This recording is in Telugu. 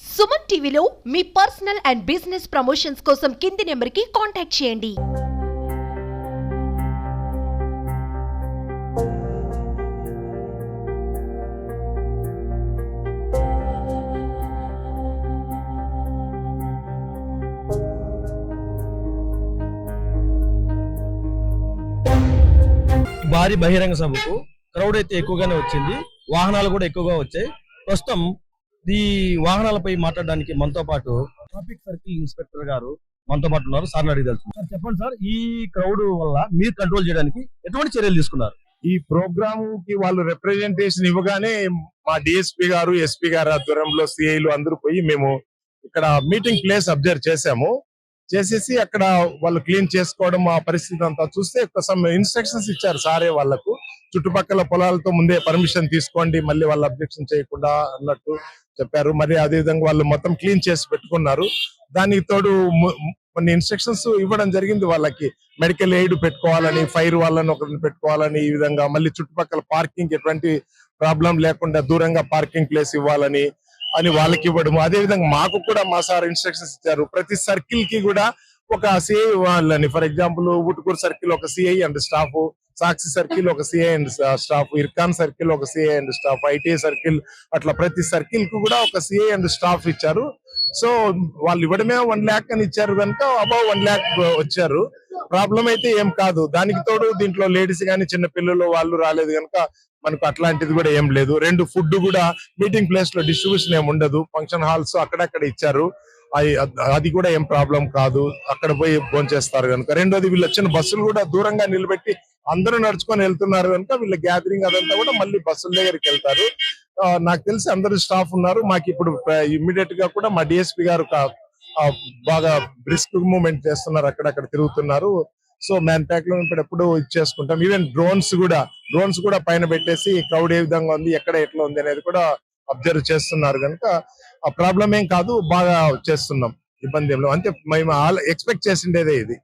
సుమన్ టీవీలో మీ పర్సనల్ అండ్ బిజినెస్ ప్రమోషన్స్ కోసం కింది నెంబర్కి కాంటాక్ట్ చేయండి. భారీ బహిరంగ సభకు క్రౌడ్ అయితే ఎక్కువగానే వచ్చింది. వాహనాలు కూడా ఎక్కువగా వచ్చాయి. ప్రస్తుతం ఈ వాహనాలపై మాట్లాడడానికి మనతో పాటు ట్రాఫిక్ సర్కిల్ ఇన్స్పెక్టర్ గారు మనతో పాటు ఉన్నారు. సార్ అడిగి తెలుసు సార్ చెప్పండి సార్ ఈ క్రౌడ్ వల్ల మీరు కంట్రోల్ చేయడానికి ఎటువంటి చర్యలు తీసుకున్నారు? ఈ ప్రోగ్రామ్కి వాళ్ళు రిప్రజెంటేషన్ ఇవ్వగానే మా డిఎస్పీ గారు ఎస్పీ గారు ఆధ్వర్యంలో సిఐలు అందరూ పోయి మేము ఇక్కడ మీటింగ్ ప్లేస్ అబ్జర్వ్ చేశాము. చేసేసి అక్కడ వాళ్ళు క్లీన్ చేసుకోవడం ఆ పరిస్థితి అంతా చూస్తే సమ్ ఇన్స్ట్రక్షన్స్ ఇచ్చారు సారే వాళ్ళకు. చుట్టుపక్కల పొలాలతో ముందే పర్మిషన్ తీసుకోండి మళ్ళీ వాళ్ళు అబ్జెక్షన్ చేయకుండా అన్నట్టు చెప్పారు. మరి అదే విధంగా వాళ్ళు మొత్తం క్లీన్ చేసి పెట్టుకున్నారు. దానికి తోడు కొన్ని ఇన్స్ట్రక్షన్స్ ఇవ్వడం జరిగింది వాళ్ళకి. మెడికల్ ఎయిడ్ పెట్టుకోవాలని ఫైర్ వాళ్ళని ఒకరిని పెట్టుకోవాలని ఈ విధంగా. మళ్ళీ చుట్టుపక్కల పార్కింగ్ ఎటువంటి ప్రాబ్లం లేకుండా దూరంగా పార్కింగ్ ప్లేస్ ఇవ్వాలని అని వాళ్ళకి ఇవ్వడము. అదే విధంగా మాకు కూడా మా సార్ ఇన్స్ట్రక్షన్స్ ఇచ్చారు. ప్రతి సర్కిల్కి కూడా ఒక సిఐ వాళ్ళని. ఫర్ ఎగ్జాంపుల్ ఉటుకూరు సర్కిల్ ఒక CI and staff Sakshi circle ఒక CI and staff Ircon circle ఒక CI and staff ITI circle అట్లా ప్రతి సర్కిల్కు కూడా ఒక సిఐ అండ్ స్టాఫ్ ఇచ్చారు. సో వాళ్ళు ఇవ్వడమే వన్ ల్యాక్ అని ఇచ్చారు కనుక అబౌవ్ వన్ ల్యాక్ వచ్చారు. ప్రాబ్లం అయితే ఏం కాదు. దానికి తోడు దీంట్లో లేడీస్ కానీ చిన్న పిల్లలు వాళ్ళు రాలేదు కనుక మనకు అట్లాంటిది కూడా ఏం లేదు. రెండు ఫుడ్ కూడా మీటింగ్ ప్లేస్లో డిస్ట్రిబ్యూషన్ ఏం ఉండదు. ఫంక్షన్ హాల్స్ అక్కడక్కడ ఇచ్చారు. అది కూడా ఏం ప్రాబ్లం కాదు. అక్కడ పోయి భోంచేస్తారు కనుక రెండోది వీళ్ళు వచ్చిన బస్సులు కూడా దూరంగా నిలబెట్టి అందరూ నడుచుకొని వెళ్తున్నారు కనుక వీళ్ళ గ్యాదరింగ్ అదంతా కూడా మళ్ళీ బస్సుల దగ్గరికి వెళ్తారు. నాకు తెలిసి అందరు స్టాఫ్ ఉన్నారు. మాకు ఇప్పుడు ఇమ్మీడియట్గా కూడా మా డిఎస్పీ గారు బాగా బ్రిస్క్ మూమెంట్ చేస్తున్నారు అక్కడక్కడ తిరుగుతున్నారు. సో మ్యాన్ ప్యాక్లో ఇప్పుడు ఇచ్చేసుకుంటాం ఈవెన్ డ్రోన్స్ కూడా డ్రోన్స్ కూడా పైన పెట్టేసి క్రౌడ్ ఏ విధంగా ఉంది ఎక్కడ ఎట్లా ఉంది అనేది కూడా అబ్జర్వ్ చేస్తున్నారు కనుక ఆ ప్రాబ్లం ఏం కాదు బాగా చేస్తున్నాం. ఇబ్బంది ఏం లేదు. అంతే మేము ఎక్స్పెక్ట్ చేసిండేదే ఇది.